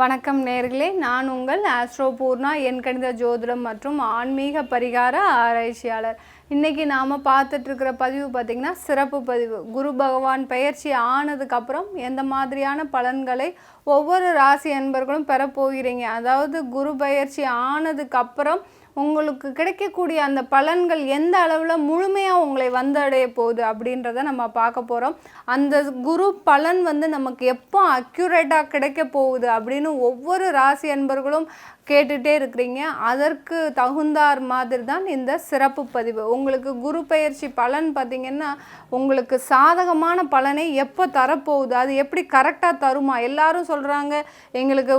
வணக்கம் நேர்களே. நான் உங்கள் ஆஸ்ட்ரோபூர்ணா என் கணித ஜோதிடம் மற்றும் ஆன்மீக பரிகார ஆராய்ச்சியாளர். இன்றைக்கி நாம் பார்த்துட்ருக்கிற பதிவு பார்த்திங்கன்னா சிறப்பு பதிவு. குரு பகவான் பயிற்சி ஆனதுக்கப்புறம் எந்த மாதிரியான பலன்களை ஒவ்வொரு ராசி அன்பர்களும் பெற போகிறீங்க? அதாவது குரு பயிற்சி ஆனதுக்கப்புறம் உங்களுக்கு கிடைக்கக்கூடிய அந்த பலன்கள் எந்த அளவில் முழுமையாக உங்களை வந்தடைய போகுது அப்படின்றத நம்ம பார்க்க போகிறோம் அந்த குரு பலன் வந்து நமக்கு எப்போ அக்யூரேட்டாக கிடைக்க போகுது அப்படின்னு ஒவ்வொரு ராசி அன்பர்களும் கேட்டுகிட்டே இருக்கிறீங்க. அதற்கு தகுந்தார் மாதிரி தான் இந்த சிறப்பு பதிவு. உங்களுக்கு குரு பயிற்சி பலன் பார்த்திங்கன்னா உங்களுக்கு சாதகமான பலனை எப்போ தரப்போகுது? அது எப்படி கரெக்டாக தருமா? எல்லாரும் சொல்கிறாங்க எங்களுக்கு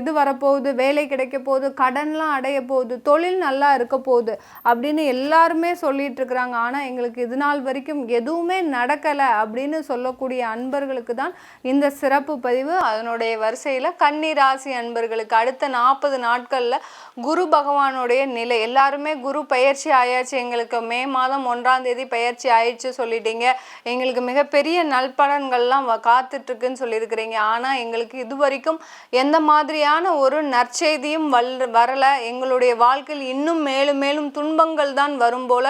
இது வரப்போகுது வேலை கிடைக்க போகுது கடன்லாம் அடைய போகுது தொழில் நல்லா இருக்க போகுது அப்படின்னு எல்லாருமே சொல்லிட்டு இருக்கிறாங்க. ஆனால் எங்களுக்கு இது நாள் வரைக்கும் எதுவுமே நடக்கலை அப்படின்னு சொல்லக்கூடிய அன்பர்களுக்கு தான் இந்த சிறப்பு பதிவு. அதனுடைய வரிசையில் கன்னி ராசி அன்பர்களுக்கு அடுத்த நாற்பது நாட்களில் குரு பகவானுடைய நிலை. எல்லாருமே குரு பயிற்சி ஆயாச்சு. எங்களுக்கு மே மாதம் ஒன்றாம் தேதி பயிற்சி ஆயிடுச்சு சொல்லிட்டீங்க. எங்களுக்கு மிகப்பெரிய நல்பலன்கள்லாம் வ- காத்துட்ருக்குன்னு சொல்லியிருக்கிறீங்க. ஆனால் எங்களுக்கு இது வரைக்கும் எந்த மாதிரியான ஒரு நற்செய்தியும் வல் வரலை. எங்களுடைய வாழ்க்கையில் இன்னும் மேலும் மேலும் துன்பங்கள் தான் வரும் போல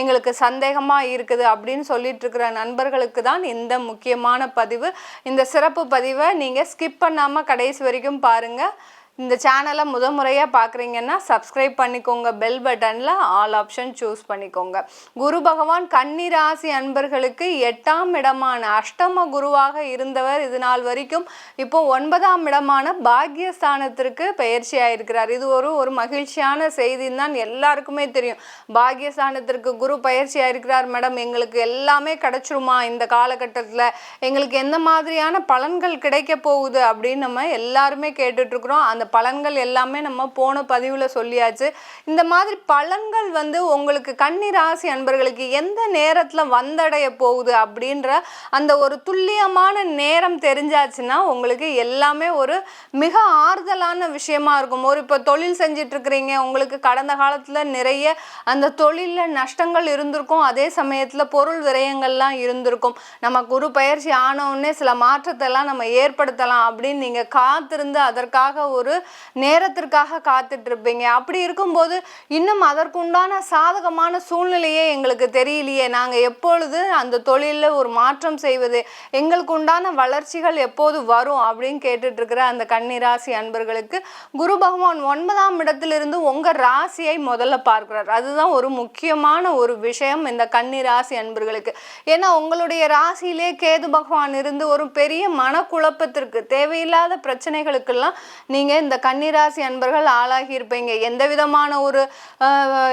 எங்களுக்கு சந்தேகமாக இருக்குது அப்படின்னு சொல்லிட்டு இருக்கிற நண்பர்களுக்கு தான் இந்த முக்கியமான பதிவு. இந்த சிறப்பு பதிவை நீங்கள் ஸ்கிப் பண்ணாமல் கடைசி வரைக்கும் பாருங்கள் இந்த சேனலை முத முறையாக பார்க்குறீங்கன்னா சப்ஸ்கிரைப் பண்ணிக்கோங்க. பெல் பட்டனில் ஆல் ஆப்ஷன் சூஸ் பண்ணிக்கோங்க. குரு பகவான் கன்னிராசி அன்பர்களுக்கு எட்டாம் இடமான அஷ்டம குருவாக இருந்தவர் இது நாள் வரைக்கும். இப்போ ஒன்பதாம் இடமான பாக்யஸ்தானத்திற்கு பயிற்சி ஆயிருக்கிறார் இது ஒரு ஒரு மகிழ்ச்சியான செய்தின்னு தான் எல்லாருக்குமே தெரியும். பாக்யஸ்தானத்திற்கு குரு பயிற்சி ஆயிருக்கிறார் மேடம் எங்களுக்கு எல்லாமே கிடைச்சிருமா இந்த காலகட்டத்தில்? எங்களுக்கு எந்த மாதிரியான பலன்கள் கிடைக்க போகுது அப்படின்னு நம்ம எல்லாருமே கேட்டுட்ருக்குறோம் அந்த பலன்கள் எல்லாமே நம்ம போன பதிவில் சொல்லியாச்சு. இந்த மாதிரி பலன்கள் வந்து உங்களுக்கு கன்னி ராசி அன்பர்களுக்கு எந்த நேரத்தில் வந்தடைய போகுது அப்படின்ற அந்த ஒரு துல்லியமான நேரம் தெரிஞ்சாச்சுன்னா உங்களுக்கு எல்லாமே ஒரு மிக ஆறுதலான விஷயமா இருக்கும். ஒரு இப்போ தொழில் செஞ்சிட்ருக்கிறீங்க உங்களுக்கு கடந்த காலத்தில் நிறைய அந்த தொழிலில் நஷ்டங்கள் இருந்திருக்கும். அதே சமயத்தில் பொருள் விரயங்கள்லாம் இருந்திருக்கும். நம்ம குரு பயிற்சி ஆனவுடனே சில மாற்றத்தை எல்லாம் நம்ம ஏற்படுத்தலாம் அப்படின்னு நீங்கள் காத்திருந்து அதற்காக ஒரு நேரத்திற்காக காத்துட்டு இருப்பீங்க அப்படி இருக்கும்போது இன்னும் அதற்குண்டான சாதகமான சூழ்நிலையே எங்களுக்கு தெரியலையே. நாங்கள் எப்பொழுது அந்த தொழிலில் ஒரு மாற்றம் செய்வது எங்களுக்கு உண்டான வளர்ச்சிகள் எப்போது வரும் அப்படின்னு கேட்டுட்ருக்கிற அந்த கன்னிராசி அன்பர்களுக்கு குரு பகவான் ஒன்பதாம் இடத்திலிருந்து உங்கள் ராசியை முதல்ல பார்க்கிறார். அதுதான் ஒரு முக்கியமான ஒரு விஷயம் இந்த கன்னிராசி அன்பர்களுக்கு. ஏன்னா உங்களுடைய ராசியிலே கேது பகவான் இருந்து ஒரு பெரிய மனக்குழப்பத்திற்கு தேவையில்லாத பிரச்சனைகளுக்கெல்லாம் நீங்கள் இந்த கன்னிராசி அன்பர்கள் ஆளாகி இருப்பீங்க எந்த விதமான ஒரு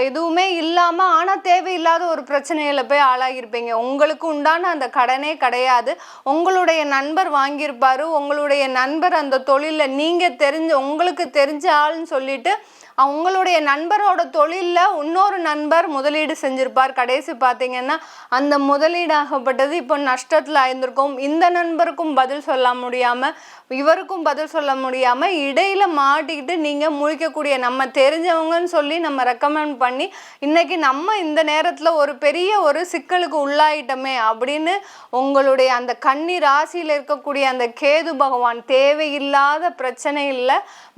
இதுவுமே இல்லாமல் ஆனால் தேவையில்லாத ஒரு பிரச்சனையில் போய் ஆளாகியிருப்பீங்க. உங்களுக்கு உண்டான அந்த கடனே கிடையாது. உங்களுடைய நண்பர் வாங்கியிருப்பாரு. உங்களுடைய நண்பர் அந்த தொழிலில் நீங்கள் தெரிஞ்ச உங்களுக்கு தெரிஞ்ச ஆள்னு சொல்லிட்டு உங்களுடைய நண்பரோட தொழிலில் இன்னொரு நண்பர் முதலீடு செஞ்சுருப்பார். கடைசி பார்த்தீங்கன்னா அந்த முதலீடாகப்பட்டது இப்போ நஷ்டத்தில் ஆயிருந்திருக்கும் இந்த நண்பருக்கும் பதில் சொல்ல முடியாமல் இவருக்கும் பதில் சொல்ல முடியாமல் இடையில் மாட்டிக்கிட்டு நீங்கள் முழிக்கக்கூடிய நம்ம தெரிஞ்சவங்கன்னு சொல்லி நம்ம ரெக்கமெண்ட் பண்ணி இன்னைக்கு நம்ம இந்த நேரத்தில் ஒரு பெரிய ஒரு சிக்கலுக்கு உள்ளாயிட்டோமே அப்படின்னு உங்களுடைய அந்த கன்னி ராசியில் இருக்கக்கூடிய அந்த கேது பகவான் தேவையில்லாத பிரச்சனையில்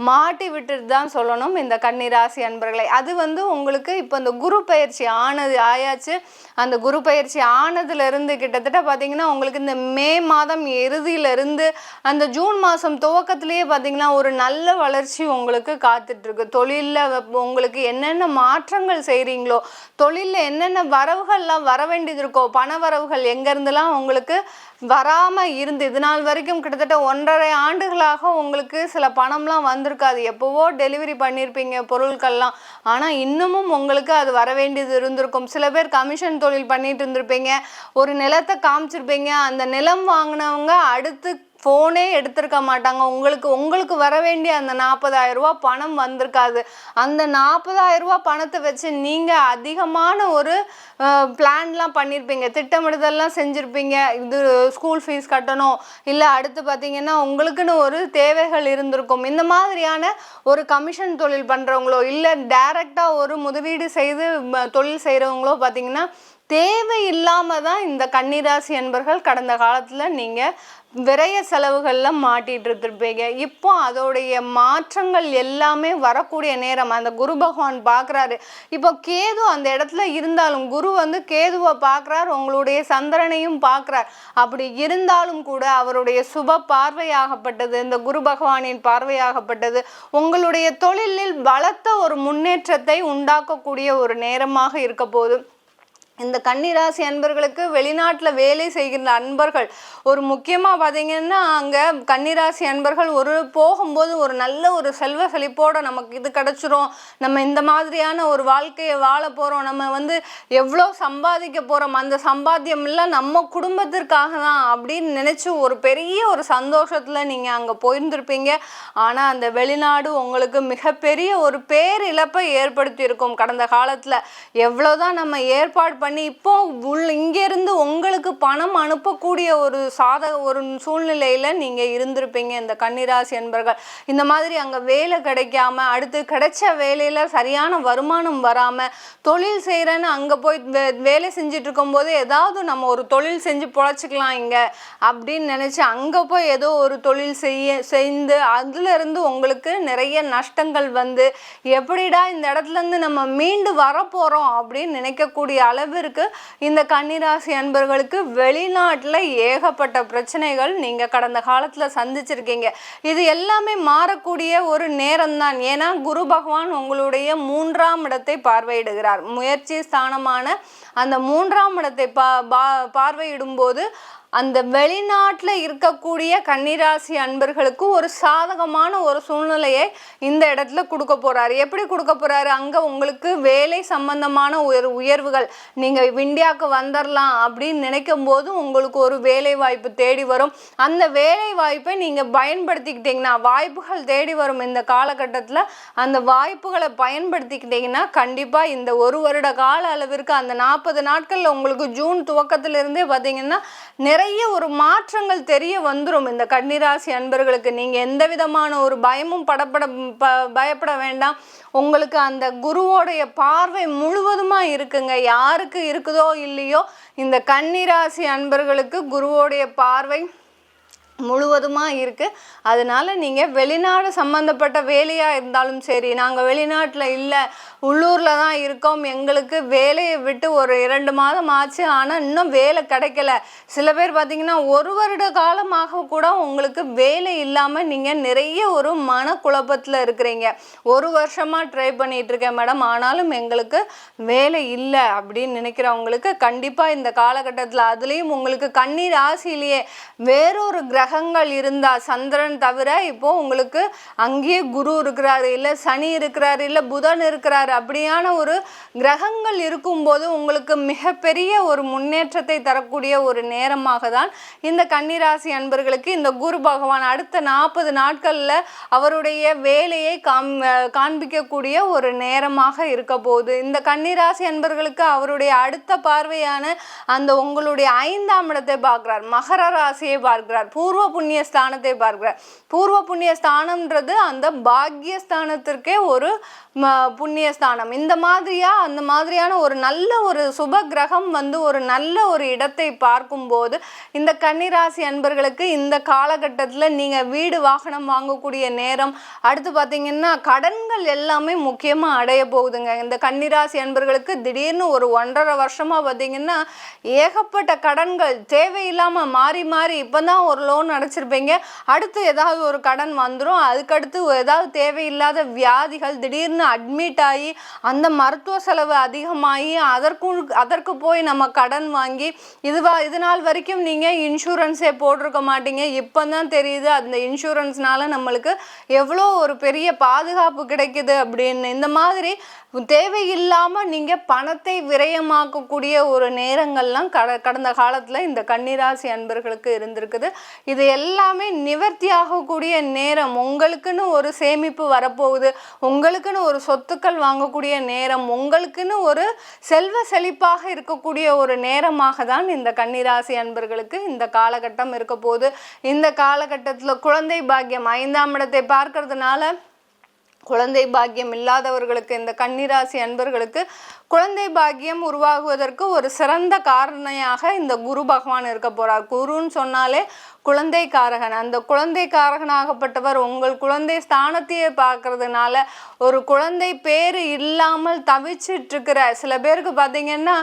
மாட்டி விட்டுட்டு தான் சொல்லணும். இந்த கன்னி ராசி அன்பர்களை அது வந்து உங்களுக்கு இப்போ இந்த குரு பயிற்சி ஆனது ஆயாச்சு. அந்த குரு பயிற்சி ஆனதுலேருந்து கிட்டத்தட்ட பார்த்தீங்கன்னா உங்களுக்கு இந்த மே மாதம் இறுதியிலிருந்து அந்த ஜூன் மாதம் துவக்கத்திலேயே பார்த்தீங்கன்னா ஒரு நல்ல வளர்ச்சி உங்களுக்கு காத்துட்ருக்கு. தொழிலில் உங்களுக்கு என்னென்ன மாற்றங்கள் செய்கிறீங்களோ தொழிலில் என்னென்ன வரவுகள்லாம் வர வேண்டியது இருக்கோ பண வரவுகள் எங்கேருந்துலாம் உங்களுக்கு வராமல் இருந்து இது நாள் வரைக்கும் கிட்டத்தட்ட ஒன்றரை ஆண்டுகளாக உங்களுக்கு சில பணம்லாம் வந்திருக்காது. எப்போவோ டெலிவரி பண்ணியிருப்பீங்க பொருட்கள்லாம். ஆனால் இன்னமும் உங்களுக்கு அது வர வேண்டியது இருந்திருக்கும். சில பேர் கமிஷன் தொழில் பண்ணிட்டு இருந்திருப்பீங்க. ஒரு நிலத்தை காமிச்சிருப்பீங்க. அந்த நிலம் வாங்கினவங்க அடுத்து ஃபோனே எடுத்திருக்க மாட்டாங்க. உங்களுக்கு உங்களுக்கு வர வேண்டிய அந்த நாற்பதாயிரம் ரூபா பணம் வந்திருக்காது. அந்த நாற்பதாயிரம் ரூபா பணத்தை வச்சு நீங்கள் அதிகமான ஒரு பிளான்லாம் பண்ணியிருப்பீங்க திட்டமிடுதல்லாம் செஞ்சுருப்பீங்க. இது ஸ்கூல் ஃபீஸ் கட்டணும். இல்லை அடுத்து பார்த்தீங்கன்னா உங்களுக்குன்னு ஒரு தேவைகள் இருந்திருக்கும். இந்த மாதிரியான ஒரு கமிஷன் தொழில் பண்ணுறவங்களோ இல்லை டைரெக்டாக ஒரு முதலீடு செய்து தொழில் செய்கிறவங்களோ பார்த்தீங்கன்னா தேவையில்லாமல் தான் இந்த கன்னிராசி என்பர்கள் கடந்த காலத்தில் நீங்கள் விரைய செலவுகளில் மாட்டிகிட்டு இருந்திருப்பீங்க. இப்போ அதோடைய மாற்றங்கள் எல்லாமே வரக்கூடிய நேரம். அந்த குரு பகவான் பார்க்குறாரு இப்போ கேது அந்த இடத்துல இருந்தாலும் குரு வந்து கேதுவை பார்க்குறார் உங்களுடைய சந்திரனையும் பார்க்குறார் அப்படி இருந்தாலும் கூட அவருடைய சுப பார்வையாகப்பட்டது இந்த குரு பகவானின் பார்வையாகப்பட்டது உங்களுடைய தொழிலில் பலத்த ஒரு முன்னேற்றத்தை உண்டாக்கக்கூடிய ஒரு நேரமாக இருக்க போதும். இந்த கன்னிராசி அன்பர்களுக்கு வெளிநாட்டில் வேலை செய்கின்ற அன்பர்கள் ஒரு முக்கியமாக பார்த்தீங்கன்னா அங்கே கன்னிராசி அன்பர்கள் ஒரு போகும்போது ஒரு நல்ல ஒரு செல்வ செழிப்போடு நமக்கு இது கிடச்சிரும். நம்ம இந்த மாதிரியான ஒரு வாழ்க்கையை வாழ போகிறோம் நம்ம வந்து எவ்வளோ சம்பாதிக்க போகிறோம் அந்த சம்பாத்தியம் எல்லாம் நம்ம குடும்பத்திற்காக தான் அப்படின்னு நினச்சி ஒரு பெரிய ஒரு சந்தோஷத்தில் நீங்கள் அங்கே போயிருந்திருப்பீங்க. ஆனால் அந்த வெளிநாடு உங்களுக்கு மிகப்பெரிய ஒரு பேரிழப்பை ஏற்படுத்தியிருக்கும். கடந்த காலத்தில் எவ்வளோ தான் நம்ம ஏற்பாடு பண்ணி இப்போ உள் இங்கேருந்து உங்களுக்கு பணம் அனுப்பக்கூடிய ஒரு சாதக ஒரு சூழ்நிலையில் நீங்கள் இருந்திருப்பீங்க. இந்த கன்னிராசி என்பர்கள் இந்த மாதிரி அங்கே வேலை கிடைக்காம அடுத்து கிடைச்ச வேலையில் சரியான வருமானம் வராமல் தொழில் செய்கிறேன்னு அங்கே போய் வே வேலை செஞ்சுட்டு இருக்கும்போது ஏதாவது நம்ம ஒரு தொழில் செஞ்சு பொழைச்சிக்கலாம் இங்கே அப்படின்னு நினச்சி அங்கே போய் ஏதோ ஒரு தொழில் செய்ய செய்து அதுலேருந்து உங்களுக்கு நிறைய நஷ்டங்கள் வந்து எப்படிடா இந்த இடத்துலேருந்து நம்ம மீண்டு வரப்போகிறோம் அப்படின்னு நினைக்கக்கூடிய அளவு அளவிற்கு இந்த கன்னிராசி அன்பர்களுக்கு வெளிநாட்டில் ஏகப்பட்ட பிரச்சனைகள் நீங்கள் கடந்த காலத்தில் சந்திச்சிருக்கீங்க. இது எல்லாமே மாறக்கூடிய ஒரு நேரம் தான் ஏன்னா குரு பகவான் உங்களுடைய மூன்றாம் இடத்தை பார்வையிடுகிறார். முயற்சி ஸ்தானமான அந்த மூன்றாம் இடத்தை பா பா- பார்வையிடும்போது அந்த வெளிநாட்டில் இருக்கக்கூடிய கன்னிராசி அன்பர்களுக்கு ஒரு சாதகமான ஒரு சூழ்நிலையை இந்த இடத்துல கொடுக்க போகிறாரு எப்படி கொடுக்க போகிறாரு அங்கே உங்களுக்கு வேலை சம்பந்தமான உயர் உயர்வுகள் நீங்கள் இந்தியாவுக்கு வந்துடலாம் அப்படின்னு நினைக்கும் போது உங்களுக்கு ஒரு வேலை வாய்ப்பு தேடி வரும். அந்த வேலை வாய்ப்பை நீங்கள் பயன்படுத்திக்கிட்டிங்கன்னா வாய்ப்புகள் தேடி வரும் இந்த காலகட்டத்தில். அந்த வாய்ப்புகளை பயன்படுத்திக்கிட்டிங்கன்னா கண்டிப்பாக இந்த ஒரு வருட கால அளவிற்கு அந்த நாற்பது நாட்களில் உங்களுக்கு ஜூன் துவக்கத்திலிருந்தே பார்த்தீங்கன்னா நிறைய ஒரு மாற்றங்கள் தெரிய வந்துடும் இந்த கன்னிராசி அன்பர்களுக்கு. நீங்கள் எந்த விதமான ஒரு பயமும் படப்பட ப பயப்பட வேண்டாம். உங்களுக்கு அந்த குருவோடைய பார்வை முழுவதுமாக இருக்குங்க. யாருக்கு இருக்குதோ இல்லையோ இந்த கன்னிராசி அன்பர்களுக்கு குருவோடைய பார்வை முழுவதுமாக இருக்குது அதனால் நீங்கள் வெளிநாடு சம்மந்தப்பட்ட வேலையாக இருந்தாலும் சரி நாங்கள் வெளிநாட்டில் இல்லை உள்ளூரில் தான் இருக்கோம். எங்களுக்கு வேலையை விட்டு ஒரு இரண்டு மாதம் ஆச்சு. ஆனால் இன்னும் வேலை கிடைக்கல. சில பேர் பார்த்தீங்கன்னா ஒரு வருட காலமாக கூட உங்களுக்கு வேலை இல்லாமல் நீங்கள் நிறைய ஒரு மனக்குழப்பத்தில் இருக்கிறீங்க. ஒரு வருஷமாக ட்ரை பண்ணிகிட்ருக்கேன் இருக்கேன் மேடம். ஆனாலும் எங்களுக்கு வேலை இல்லை அப்படின்னு நினைக்கிறவங்களுக்கு கண்டிப்பாக இந்த காலகட்டத்தில் அதுலேயும் உங்களுக்கு கண்ணீர் ராசியிலேயே வேறொரு கிரகங்கள் இருந்தால் சந்திரன் தவிர இப்போது உங்களுக்கு அங்கேயே குரு இருக்கிறாரு இல்லை சனி இருக்கிறாரு இல்லை புதன் இருக்கிறாரு. அப்படியான ஒரு கிரகங்கள் இருக்கும்போது உங்களுக்கு மிகப்பெரிய ஒரு முன்னேற்றத்தை தரக்கூடிய ஒரு நேரமாக தான் இந்த கன்னிராசி அன்பர்களுக்கு இந்த குரு பகவான் அடுத்த நாற்பது நாட்களில் அவருடைய வேலையை காம் காண்பிக்கக்கூடிய ஒரு நேரமாக இருக்க போகுது. இந்த கன்னிராசி அன்பர்களுக்கு அவருடைய அடுத்த பார்வையான அந்த உங்களுடைய ஐந்தாம் இடத்தை பார்க்கிறார். மகர ராசியை பார்க்கிறார். பூர்வ புண்ணிய ஸ்தானத்தை பார்க்கிறார். பூர்வ புண்ணிய ஸ்தானம்ன்றது அந்த பாக்கிய ஸ்தானத்திற்கே ஒரு புண்ணிய ஸ்தானம். இந்த மாதிரியா அந்த மாதிரியான ஒரு நல்ல ஒரு சுப கிரகம் வந்து ஒரு நல்ல ஒரு இடத்தை பார்க்கும்போது இந்த கன்னிராசி அன்பர்களுக்கு இந்த காலகட்டத்தில் நீங்கள் வீடு வாகனம் வாங்கக்கூடிய நேரம் அடுத்து பார்த்தீங்கன்னா கடன்கள் எல்லாமே முக்கியமாக அடைய போகுதுங்க. இந்த கன்னிராசி அன்பர்களுக்கு திடீர்னு ஒரு ஒன்றரை வருஷமாக பார்த்தீங்கன்னா ஏகப்பட்ட கடன்கள் தேவையில்லாமல் மாறி மாறி இப்போ தான் ஒரு லோன் அடைச்சிருப்பீங்க. அடுத்து ஏதாவது ஒரு கடன் வந்துடும் அதுக்கடுத்து ஏதாவது தேவையில்லாத வியாதிகள் திடீர்னு அட்மிட் ஆகி அந்த மருத்துவ செலவு அதிகமாகி அதற்கும் அதற்கு போய் நம்ம கடன் வாங்கி இதுவா இது நாள் வரைக்கும் நீங்கள் இன்சூரன்ஸே போட்டிருக்க மாட்டீங்க. இப்போ தான் தெரியுது அந்த இன்சூரன்ஸ்னால நம்மளுக்கு எவ்வளோ ஒரு பெரிய பாதுகாப்பு கிடைக்குது அப்படின்னு. இந்த மாதிரி தேவையில்லாமல் நீங்கள் பணத்தை விரயமாக்கக்கூடிய ஒரு நேரங்கள்லாம் கட கடந்த காலத்தில் இந்த கன்னிராசி அன்பர்களுக்கு இருந்திருக்குது. இது எல்லாமே நிவர்த்தி ஆகக்கூடிய நேரம். உங்களுக்குன்னு ஒரு சேமிப்பு வரப்போகுது. உங்களுக்குன்னு ஒரு சொத்துக்கள் வாங்கக்கூடிய நேரம் உங்களுக்குன்னு ஒரு செல்வ செழிப்பாக இருக்கக்கூடிய ஒரு நேரமாக தான் இந்த கன்னிராசி அன்பர்களுக்கு இந்த காலகட்டம் இருக்க போது இந்த காலகட்டத்தில் குழந்தை பாக்கியம் ஐந்தாம் இடத்தை பார்க்கறதுனால குழந்தை பாக்கியம் இல்லாதவர்களுக்கு இந்த கன்னிராசி அன்பர்களுக்கு குழந்தை பாக்கியம் உருவாகுவதற்கு ஒரு சிறந்த காரணியாக இந்த குரு பகவான் இருக்க போகிறார் குருன்னு சொன்னாலே குழந்தை காரகன் அந்த குழந்தை காரகனாகப்பட்டவர் உங்கள் குழந்தை ஸ்தானத்தையே பார்க்கறதுனால ஒரு குழந்தை பேர் இல்லாமல் தவிச்சிட்ருக்கிற. சில பேருக்கு பார்த்தீங்கன்னா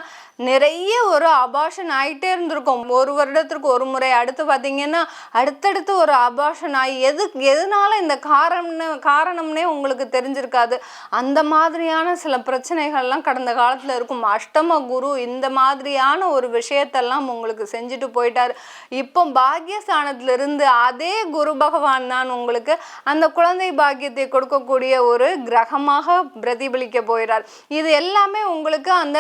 நிறைய ஒரு அபாஷன் ஆயிட்டே இருந்திருக்கும். ஒரு வருடத்திற்கு ஒரு முறை அடுத்து பார்த்தீங்கன்னா அடுத்தடுத்து ஒரு அபாஷன் ஆகி எது எதனால இந்த காரணம் காரணம்னே உங்களுக்கு தெரிஞ்சிருக்காது. அந்த மாதிரியான சில பிரச்சனைகள்லாம் கடந்த காலத்தில் இருக்கும். அஷ்டம குரு இந்த மாதிரியான ஒரு விஷயத்தெல்லாம் உங்களுக்கு செஞ்சுட்டு போயிட்டார். இப்போ பாக்யஸ்தானத்திலிருந்து அதே குரு பகவான் தான் உங்களுக்கு அந்த குழந்தை பாக்கியத்தை கொடுக்கக்கூடிய ஒரு கிரகமாக பிரதிபலிக்க போயிறார். இது எல்லாமே உங்களுக்கு அந்த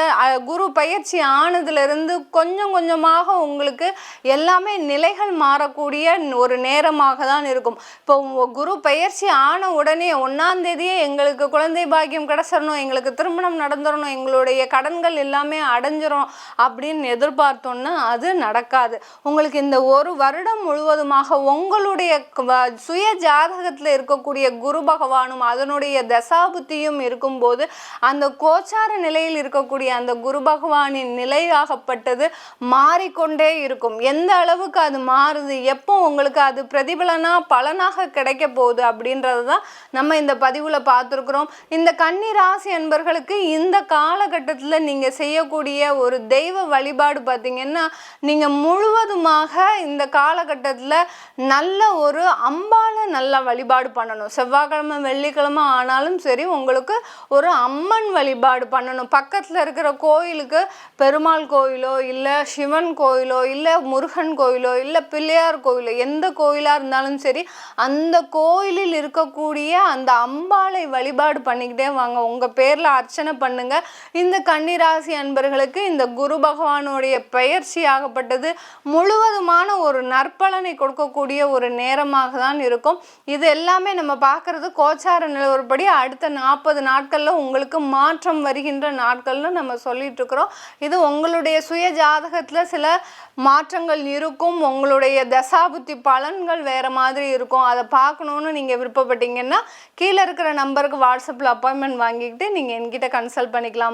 குரு பயிற்சி ஆனதுலேருந்து கொஞ்சம் கொஞ்சமாக உங்களுக்கு எல்லாமே நிலைகள் மாறக்கூடிய ஒரு நேரமாக தான் இருக்கும். இப்போ குரு பயிற்சி ஆன உடனே ஒன்றாந்தேதியே எங்களுக்கு குழந்தை பாக்கியம் கிடச்சிடணும் எங்களுக்கு திருமணம் நடந்துடணும் உங்களுடைய கடன்கள் எல்லாமே அடைஞ்சிரும் அப்படின்னு எதிர்பார்த்தோன்னா அது நடக்காது. உங்களுக்கு இந்த ஒரு வருடம் முழுவதுமாக உங்களுடைய வ- சுய ஜாதகத்தில் இருக்கக்கூடிய குரு பகவானும் அதனுடைய தசாபுத்தியும் இருக்கும்போது அந்த கோச்சார நிலையில் இருக்கக்கூடிய அந்த குரு பகவானின் நிலையாகப்பட்டது மாறிக்கொண்டே இருக்கும். எந்த அளவுக்கு அது மாறுது எப்போ உங்களுக்கு அது பிரதிபலனா பலனாக கிடைக்க போகுது அப்படின்றது தான் நம்ம இந்த பதிவில் பார்த்துருக்குறோம். இந்த கன்னி ராசி என்பர்களுக்கு இந்த காலகட்டத்தில் நீங்கள் செய்யக்கூடிய ஒரு தெய்வ வழிபாடு பார்த்திங்கன்னா நீங்கள் முழுவதுமாக இந்த காலகட்டத்தில் நல்ல ஒரு அம்பாளை நல்லா வழிபாடு பண்ணணும். செவ்வாய்க்கிழமை வெள்ளிக்கிழமை ஆனாலும் சரி உங்களுக்கு ஒரு அம்மன் வழிபாடு பண்ணணும். பக்கத்தில் இருக்கிற கோயிலுக்கு பெருமாள் கோயிலோ இல்லை சிவன் கோயிலோ இல்லை முருகன் கோயிலோ இல்லை பிள்ளையார் கோயிலோ எந்த கோயிலாக இருந்தாலும் சரி அந்த கோயிலில் இருக்கக்கூடிய அந்த அம்பாளை வழிபாடு பண்ணிக்கிட்டே வாங்க. உங்கள் பேரில் அர்ச்சனை பண்ணுங்கள் இந்த கன்னிராசி அன்பர்களுக்கு இந்த குரு பகவானுடைய பெயர்ச்சி ஆகப்பட்டது. முழுவதுமான ஒரு நற்பலனை கொடுக்கக்கூடிய ஒரு நேரமாக தான் இருக்கும். இது எல்லாமே நம்ம பார்க்கறது கோச்சார நிலவரப்படி அடுத்த நாற்பது நாட்களில் உங்களுக்கு மாற்றம் வருகின்ற நாட்கள்னு நம்ம சொல்லிட்டு இருக்கிறோம் இது உங்களுடைய சுய ஜாதகத்தில் சில மாற்றங்கள் இருக்கும். உங்களுடைய தசாபுத்தி பலன்கள் வேற மாதிரி இருக்கும். அதை பார்க்கணுன்னு நீங்கள் விருப்பப்பட்டீங்கன்னா கீழே இருக்கிற நம்பருக்கு வாட்ஸ்அப்பில் அப்பாயின்மெண்ட் வாங்கிக்கிட்டு நீங்கள் என்கிட்ட கன்சல்ட் பண்ணிக்கலாம்.